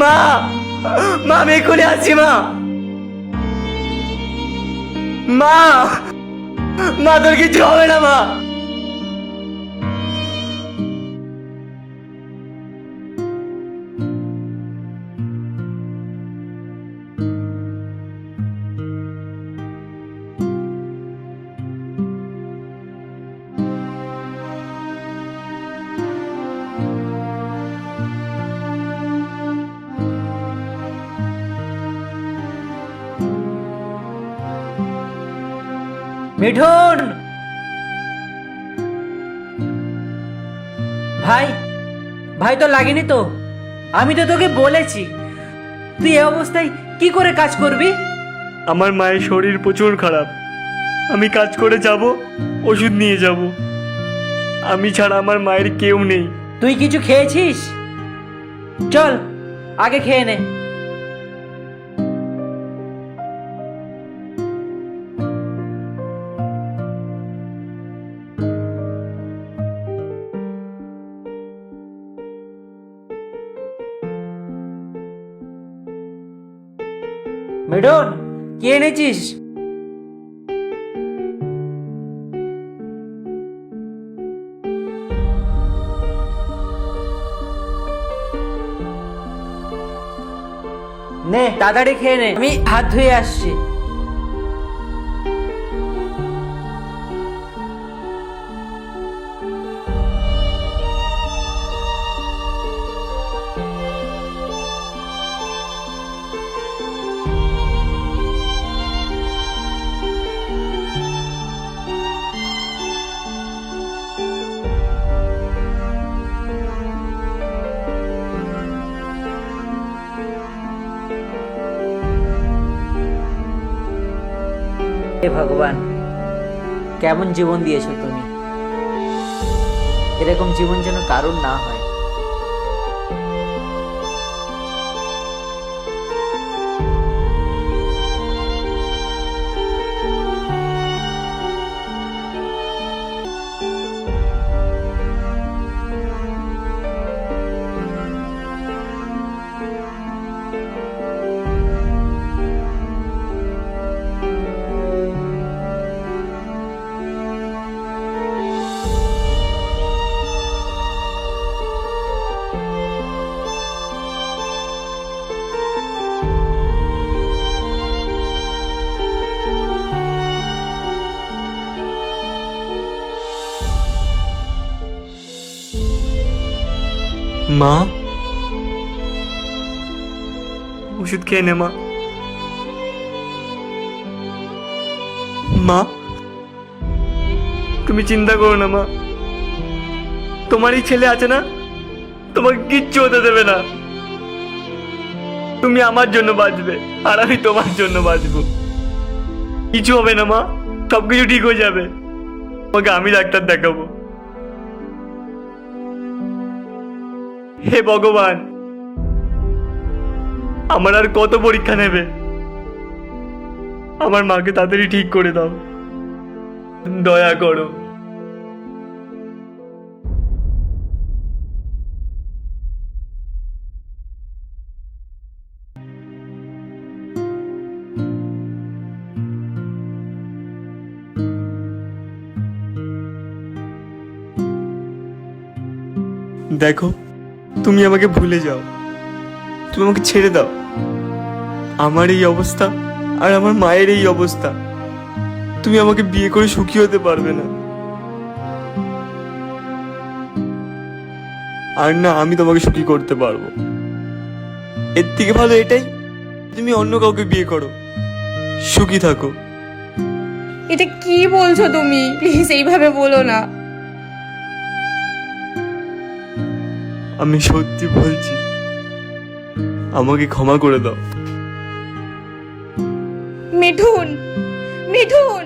মা মা আমি এক্ষুনি আসছি মা। মা মা তোর কিছু হবে না মা। মিঠুন! ভাই ভাই তো লাগেনি তো। আমি তো তোকে বলেছি। তুই এই অবস্থায় কি করে কাজ করবি? আমার মায়ের শরীর প্রচুর খারাপ। আমি কাজ করে যাব ওষুধ নিয়ে যাব। আমি ছাড়া আমার মায়ের কেউ নেই। তুই কিছু খেয়েছিস? চল আগে খেয়ে নে। মিঠুন কি এনেছিস? নে তাড়াতাড়ি খেয়ে নে। আমি হাত ধুয়ে আসছি। হে ভগবান কেমন জীবন দিয়েছ তুমি? এরকম জীবন যেন কারণ না হয়। মা ওষুধ খেয়ে নে, মা। মা, তুমি চিন্তা করো না, মা। তোমারই ছেলে আছে না? তোমাকে কিচ্ছু হতে দেবে না। তুমি আমার জন্য বাঁচবে, আর আমি তোমার জন্য বাঁচবো। কিছু হবে না, মা। সব কিছু ঠিক হয়ে যাবে। তোমাকে আমি ডাক্তার দেখাবো। হে ভগবান, আমার আর কত পরীক্ষা নেবে? আমার মাকে তাড়াতাড়ি ঠিক করে দাও। দয়া করো। দেখো তুমি আমাকে ভুলে যাও। তুমি আমাকে ছেড়ে দাও। আমার এই অবস্থা আর আমার মায়ের এই অবস্থা। তুমি আমাকে বিয়ে করে সুখী হতে পারবে না। আর না, আমি তোমাকে সুখী করতে পারব। এর থেকে ভালো এটাই, তুমি অন্য কাউকে বিয়ে করো। সুখী থাকো। এটা কি বলছো তুমি? প্লিজ, এইভাবে বলো না। আমি সত্যি বলছি আমাকে ক্ষমা করে দাও। মিঠুন মিঠুন!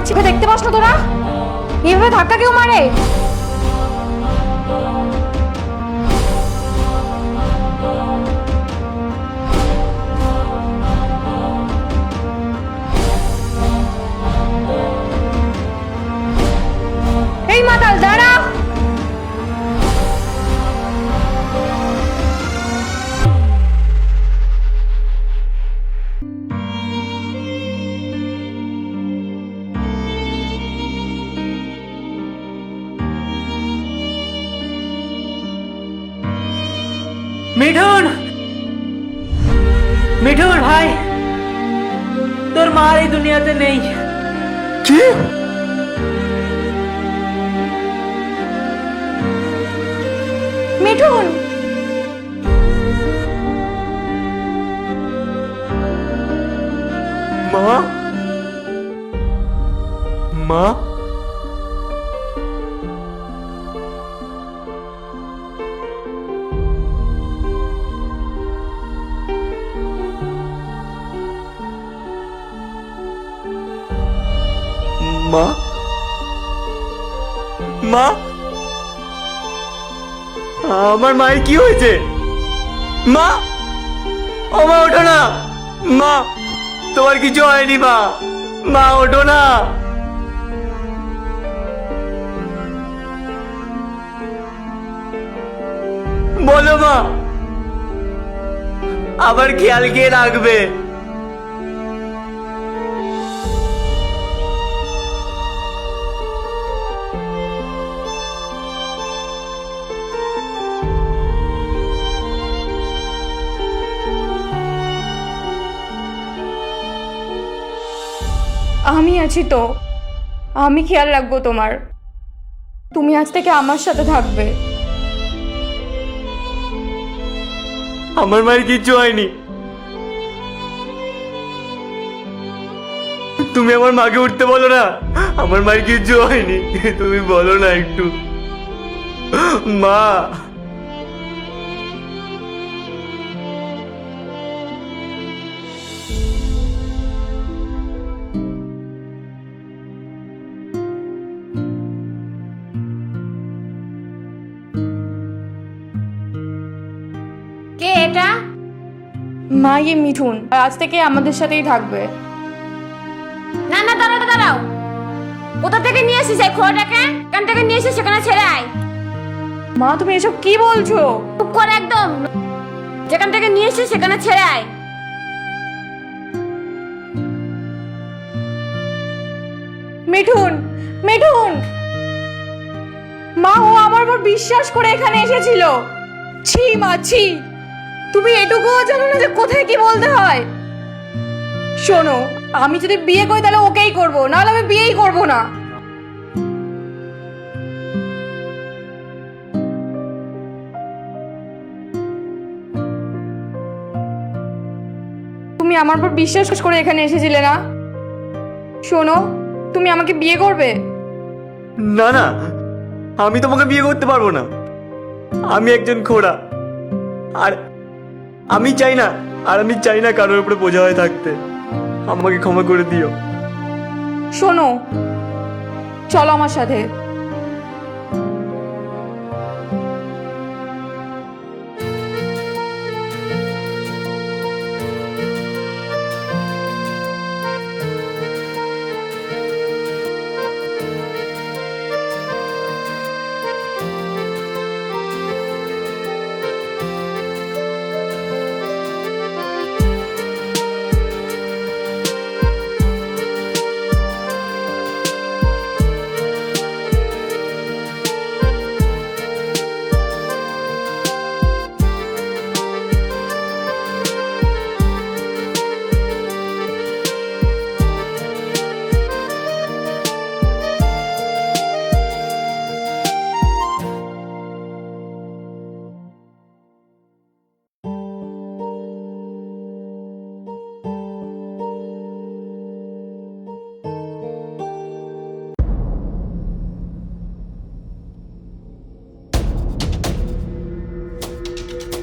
আনোয়ার চিপে দেখতে পাস না তোরা? এইভাবে ধাক্কা কেউ মারে? মিঠুন! মিঠুন ভাই তোর মা আর এই দুনিয়াতে নেই। কি? মিঠুন! মা? মা? মা? মা? আমার মায়ের কি হয়েছে? মা? ও মা ওঠো না। মা, তোমার কিছু হয়নি মা। মা, ওঠো না। বলো মা, আবার খেয়াল কে রাখবে? আমি আছি তো। আমি খেয়াল রাখব তোমার। তুমি আজ থেকে আমার সাথে থাকবে। আমার মায়ের কিচ্ছু হয়নি। তুমি আমার মাকে উঠতে বলো না। আমার মায়ের কিচ্ছু হয়নি। তুমি বলো না একটু। মা! কে এটা? মা ইয়ে মিঠুন। আর আজ থেকে আমাদের সাথেই থাকবে। না না দাঁড়াও দাঁড়াও। কোথা থেকে নিয়ে এসেছিস এই খোয়াটাকে? কেন থেকে নিয়ে এসেছিস সেখানে ছেড়ে আয়। মা তুমি এসব কি বলছো? চুপ করে একদম। যেখান থেকে নিয়ে এসেছিস সেখানে ছেড়ে আয়। মিঠুন মিঠুন। মা ও আমার উপর বিশ্বাস করে এখানে এসেছিল। ছি মা ছি। তুমি এটুকুও জানো না যে কোথায় কি বলতে হয়? শোনো, আমি যদি বিয়ে করি তাহলে ওকেই করব, নাহলে আমি বিয়েই করব না। তুমি আমার উপর বিশ্বাস করে এখানে এসেছিলে না? শোনো, তুমি আমাকে বিয়ে করবে? না না, আমি তোমাকে বিয়ে করতে পারব না। আমি একজন খোড়া আর আমি চাই না, আর আমি চাই না কারোর উপরে বোঝা হয়ে থাকতে। আমাকে ক্ষমা করে দিও। শোনো, চলো আমার সাথে।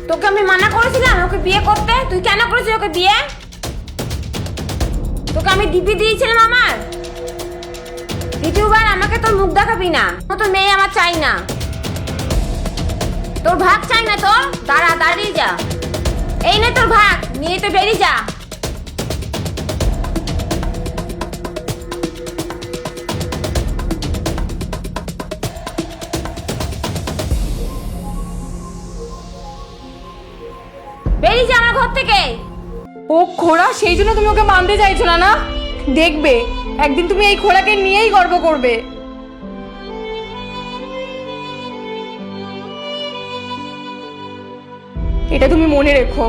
তোকে আমি মানা করেছিলাম ওকে বিয়ে করতে? তুই কেন করেছিস ওকে বিয়ে? তোকে আমি দিদি দিয়েছিলাম আমার। দ্বিতীয়বার আমাকে তোর মুখ দেখাবি না। তো মেয়ে আমার চাই না। তোর ভাগ চাই না তোর? দাঁড়া, দাঁড়িয়ে যা। এই নে তোর ভাগ, নিয়ে তো বেরিয়ে যা। বেরিয়ে যা আমার ঘর থেকে। ও খোড়া, সেই জন্য তুমি ওকে মানতে চাইছো না না? দেখবে, একদিন তুমি এই খোড়াকে নিয়েই গর্ব করবে। এটা তুমি মনে রেখো।